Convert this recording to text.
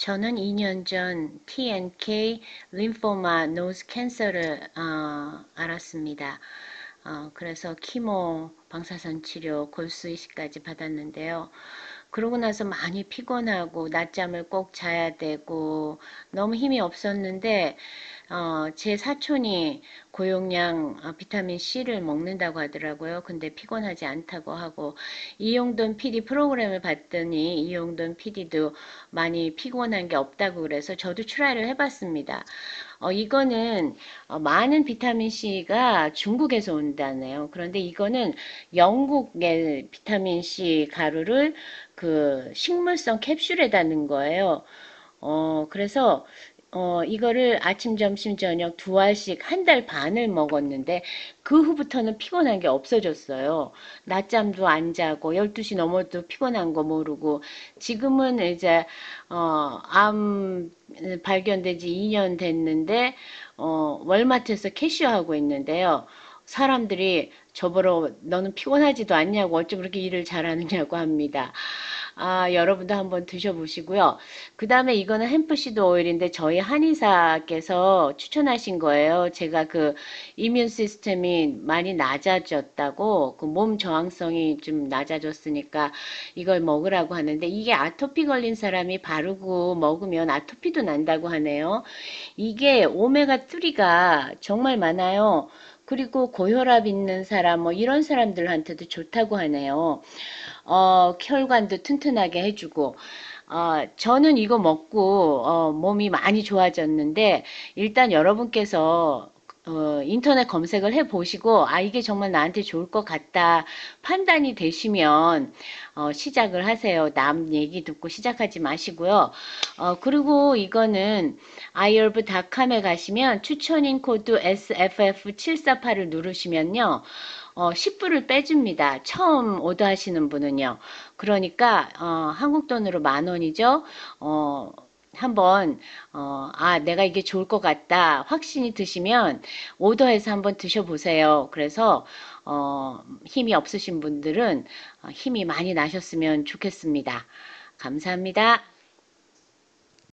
저는 2년 전 TNK 림포마 노즈 캔서를 어, 알았습니다. 어, 그래서 키모, 방사선 치료, 골수 이식까지 받았는데요. 그러고 나서 많이 피곤하고 낮잠을 꼭 자야 되고 너무 힘이 없었는데 어, 제 사촌이 고용량 어, 비타민 C를 먹는다고 하더라고요. 근데 피곤하지 않다고 하고 이용돈 PD 프로그램을 봤더니 이용돈 PD도 많이 피곤한 게 없다고 그래서 저도 트라이를 해봤습니다. 어, 이거는 어, 많은 비타민 C가 중국에서 온다네요. 그런데 이거는 영국의 비타민 C 가루를 그 식물성 캡슐에다 넣은 거예요. 어, 그래서 어, 이거를 아침, 점심, 저녁 두 알씩 한 달 반을 먹었는데 그 후부터는 피곤한 게 없어졌어요. 낮잠도 안 자고 12시 넘어도 피곤한 거 모르고 지금은 이제 어, 암 발견된 지 2년 됐는데 어, 월마트에서 캐시하고 있는데요. 사람들이 저보러 너는 피곤하지도 않냐고 어쩜 그렇게 일을 잘하느냐고 합니다. 아, 여러분도 한번 드셔보시고요. 그 다음에 이거는 햄프시드 오일인데 저희 한의사께서 추천하신 거예요. 제가 그 이뮨 시스템이 많이 낮아졌다고 그 몸 저항성이 좀 낮아졌으니까 이걸 먹으라고 하는데 이게 아토피 걸린 사람이 바르고 먹으면 아토피도 난다고 하네요. 이게 오메가3가 정말 많아요. 그리고 고혈압 있는 사람 뭐 이런 사람들한테도 좋다고 하네요. 어, 혈관도 튼튼하게 해주고 어, 저는 이거 먹고 어, 몸이 많이 좋아졌는데 일단 여러분께서 어, 인터넷 검색을 해 보시고 아 이게 정말 나한테 좋을 것 같다 판단이 되시면 어, 시작을 하세요. 남 얘기 듣고 시작하지 마시고요. 어, 그리고 이거는 iherb.com에 가시면 추천인 코드 SFF748을 누르시면요. 어, 10불을 빼줍니다. 처음 오더 하시는 분은요. 그러니까 어, 한국 돈으로 만 원이죠. 어, 한번 어, 아 내가 이게 좋을 것 같다 확신이 드시면 오더해서 한번 드셔보세요. 그래서 어, 힘이 없으신 분들은 어, 힘이 많이 나셨으면 좋겠습니다. 감사합니다.